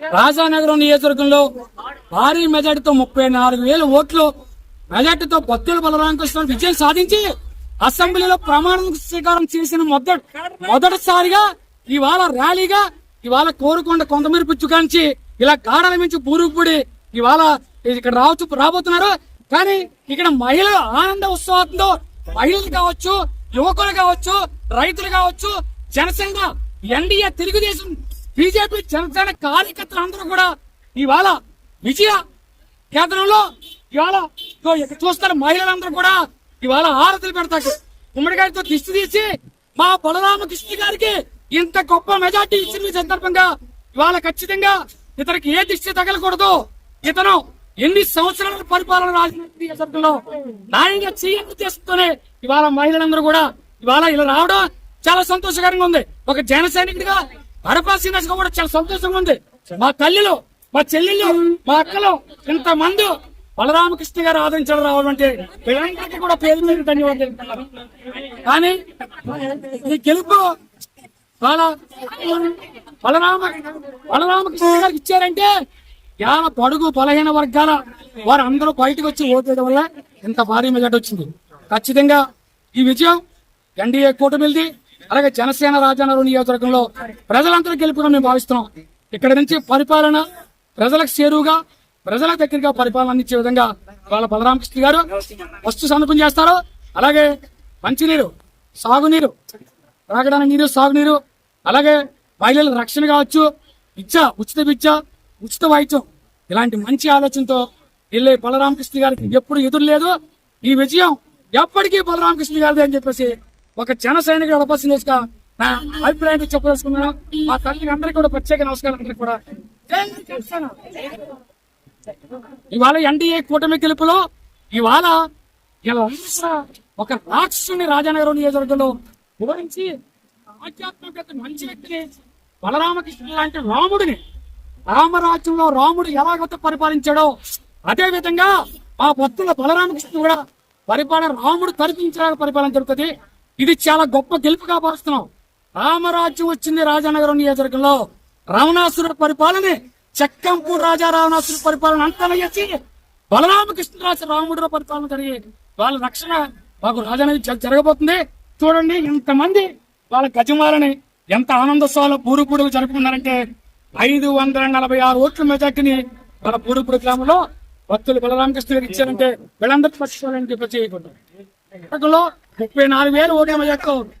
రాజానగరం నియోజకవర్గంలో భారీ మెజార్టీతో ముప్పై నాలుగు వేల ఓట్లు మెజార్టీతో బత్తుల బలరామకృష్ణ విజయం సాధించి అసెంబ్లీలో ప్రమాణ స్వీకారం చేసిన మొదటి మొదటిసారిగా ఇవాళ ర్యాలీగా ఇవాళ కోరుకొండ కొంతమీర పుచ్చుకాంచి ఇలా గాఢల మించి పూరుకుపడి ఇవాళ ఇక్కడ రావచ్చు రాబోతున్నారు. కానీ ఇక్కడ మహిళలు ఆనంద ఉత్సవంతో మహిళలు కావచ్చు యువకులు కావచ్చు రైతులు కావచ్చు జనసేన ఎన్డీఏ తెలుగుదేశం బీజేపీ జనసేన కార్యకర్తలు అందరూ కూడా ఇవాళ విజయ కేంద్రంలో ఇవాళ ఇగో ఇక్కడ మహిళలందరూ కూడా ఇవాళ హారతులు పెడతారు. గుమ్మడికాయతో దిష్టి తీసి మా బలరామకృష్ణ గారికి ఇంత గొప్ప మెజార్టీ ఇచ్చిన సందర్భంగా ఇవాళ ఖచ్చితంగా ఇతనికి ఏ దిష్టి తగలకూడదు. ఇతను ఎన్ని సంవత్సరాల పరిపాలన రాజకీయంలో న్యాయంగా చేయని ఉద్దేశంతోనే ఇవాళ మహిళలందరూ కూడా ఇవాళ ఇలా రావడం చాలా సంతోషకరంగా ఉంది. ఒక జన సైనికుడిగా హరపా సీనియర్స్ కూడా చాలా సంతోషంగా ఉంది. మా తల్లిలో మా చెల్లెళ్ళు మా అక్కలు ఇంత మంది బలరామకృష్ణ గారు ఆదరించడం రావడం అంటే వీళ్ళందరికీ కూడా పేరు మీద ధన్యవాదాలు కానీ ఈ గెలుపు చాలా బలరామ బలరామకృష్ణ గారికి ఇచ్చారంటే చాలా పొడుగు బలహీన వర్గాల వారు అందరూ బయటకు వచ్చి ఓటేయడం వల్ల ఇంత భారీ మెజార్టీ వచ్చింది. ఖచ్చితంగా ఈ విజయం ఎన్డీఏ కూటమిది అలాగే జనసేన రాజానగరం నియోజకవర్గంలో ప్రజలందరూ గెలుపుగా మేము భావిస్తున్నాం. ఇక్కడ నుంచి పరిపాలన ప్రజలకు చేరువుగా ప్రజల దగ్గరగా పరిపాలన అందించే విధంగా వాళ్ళ బలరామకృష్ణ గారు వస్తు సమర్పణ చేస్తారు. అలాగే మంచినీరు సాగునీరు తాగడానికి నీరు సాగునీరు అలాగే మహిళల రక్షణ కావచ్చు విద్య ఉచిత విద్య ఉచిత వైద్యం. ఇలాంటి మంచి ఆలోచనతో వెళ్ళే బలరామకృష్ణ గారికి ఎప్పుడు ఎదురు లేదు. ఈ విజయం ఎప్పటికీ బలరామకృష్ణ గారిది అని చెప్పేసి ఒక జన సైనికుడు అడపసిగా నా అభిప్రాయం చెప్పదలుచుకున్నా మా తల్లికి అందరికీ కూడా ప్రత్యేక నమస్కారం అందరికీ కూడా. ఇవాళ ఎన్డీఏ కూటమి గెలుపులో ఇవాళ ఇలా ఒక రాక్షసుని రాజానగరం నియోజకవర్గంలో వివరించి ఆధ్యాత్మికత మంచి వ్యక్తిని బలరామకృష్ణ లాంటి రాముడిని రామరాజ్యంలో రాముడు ఎలాగైతే పరిపాలించాడో అదే విధంగా ఆ భక్తుల బలరామకృష్ణ కూడా పరిపాలన రాముడు తరిపించడానికి పరిపాలన జరుగుతుంది. ఇది చాలా గొప్ప గెలుపుగా భావిస్తున్నాం. రామరాజ్యం వచ్చింది రాజానగరం నియోజకవర్గంలో. రావణాసురుడు పరిపాలన చక్కంపూర్ రాజా రావణాసురుడు పరిపాలన అంతా చేసి బలరామకృష్ణరాజు రాముడు పరిపాలన జరిగి వాళ్ళ రక్షణ మాకు రాజానగరం జ- జరగబోతుంది. చూడండి ఇంతమంది వాళ్ళ గజమాలని ఎంత ఆనందోత్సవాలు పూరుపూడులు జరుపుకున్నారంటే ఐదు వందల నలభై ఆరు ఓట్ల మెజార్టీని మన పూరుపూడి గ్రామంలో భక్తులు బలరామకృష్ణ గారికి ఇచ్చారంటే వీళ్ళందరికీ పట్టుకోవాలని చెప్పి చేయకూడదు ముప్పై నాలుగు వేలు ఓటే మెజార్టీతో